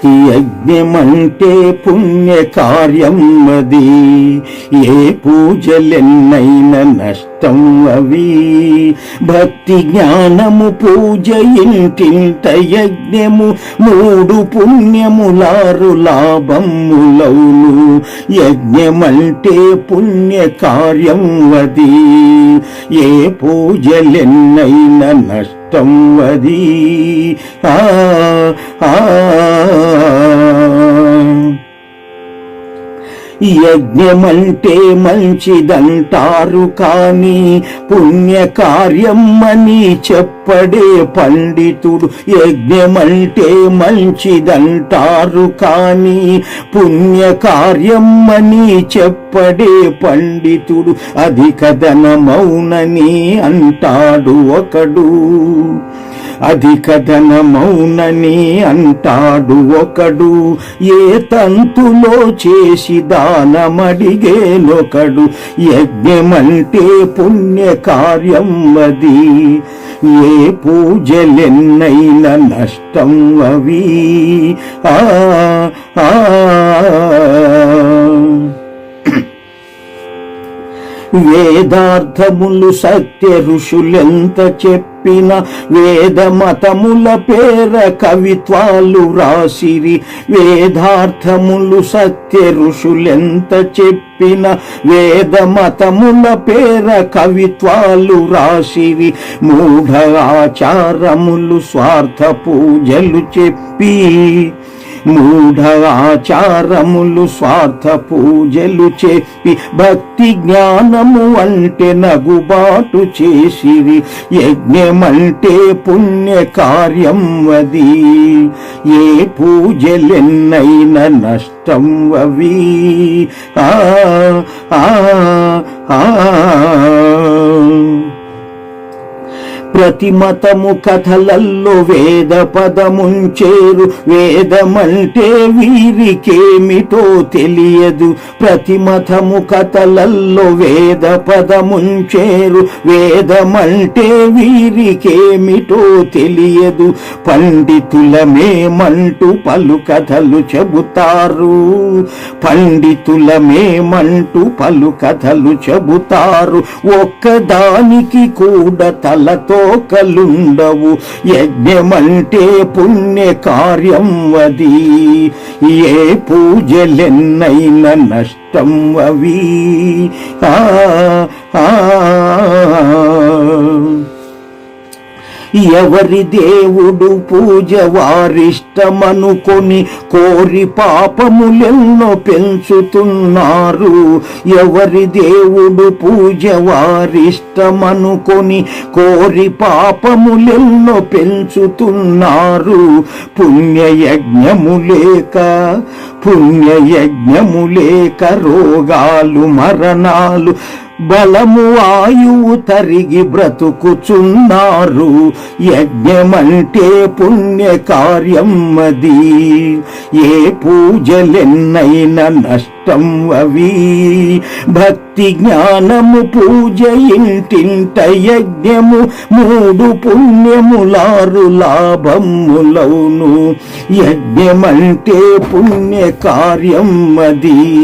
ఈ యజ్ఞమంటే పుణ్య కార్యం అది ఏ పూజలెన్నైన నష్టం అవి భక్తి జ్ఞానము పూజ ఇంటింట యజ్ఞము మూడు పుణ్యములారు లాభములౌను యజ్ఞమంటే పుణ్య కార్యం అది ఏ పూజలెన్నైన నష్టం అది ఆ ఆ యజ్ఞమంటే మంచిదంటారు కానీ పుణ్యకార్యం అని చెప్పడే పండితుడు యజ్ఞమంటే మంచిదంటారు కానీ పుణ్యకార్యం అని చెప్పడే పండితుడు అధిక ధనమౌనని అంటాడు ఒకడు. అధిక ధనమౌనని అంటాడు ఒకడు. ఏ తంతులో చేసి దానమడిగేనొకడు యజ్ఞమంటే పుణ్య కార్యం అది ఏ పూజలెన్నైన నష్టం అవి ఆ ఆ. వేదార్థములు సత్య ఋషులెంత చెప్పిన వేద మతముల పేర కవిత్వాలు రాసిరి. వేదార్థములు సత్య ఋషులెంత చెప్పిన వేద మతముల పేర కవిత్వాలు రాసిరి. మూఢ ఆచారములు స్వార్థ పూజలు చెప్పి మూఢ ఆచారములు స్వార్థ పూజలు చెప్పి భక్తి జ్ఞానము అంటే నగుబాటు చేసిరి. యజ్ఞమంటే పుణ్య కార్యం అది ఏ పూజలెన్నైన నష్టం అవి ఆ ఆ ఆ. ప్రతి మతము కథలల్లో వేద పదముంచేరు వేదమంటే వీరికేమిటో తెలియదు. ప్రతి మతము కథలల్లో వేద పదముంచేరు వేదమంటే వీరికేమిటో తెలియదు. పండితులమేమంటూ పలు కథలు చెబుతారు. పండితులమేమంటూ పలు కథలు చెబుతారు. ఒక్కదానికి కూడా తలతో కలుండవు యజ్ఞమంటే పుణ్య కార్యం అది ఏ పూజలెన్నైన నష్టం అవి ఆ ఎవరి దేవుడు పూజ వారిష్టమనుకొని కోరి పాపములెన్నో పెంచుతున్నారు. ఎవరి దేవుడు పూజ వారిష్టమనుకొని కోరి పాపములెన్నో పెంచుతున్నారు. పుణ్యయజ్ఞము లేక పుణ్యయజ్ఞము లేక రోగాలు మరణాలు బలము ఆయువు తరిగి బ్రతుకుచున్నారు. యజ్ఞమంటే పుణ్య కార్యం అది ఏ పూజలెన్నైన నష్టం అవి. భక్తి జ్ఞానము పూజ ఇంటింత యజ్ఞము మూడు పుణ్యములారు లాభములౌను యజ్ఞమంటే పుణ్య కార్యం అది.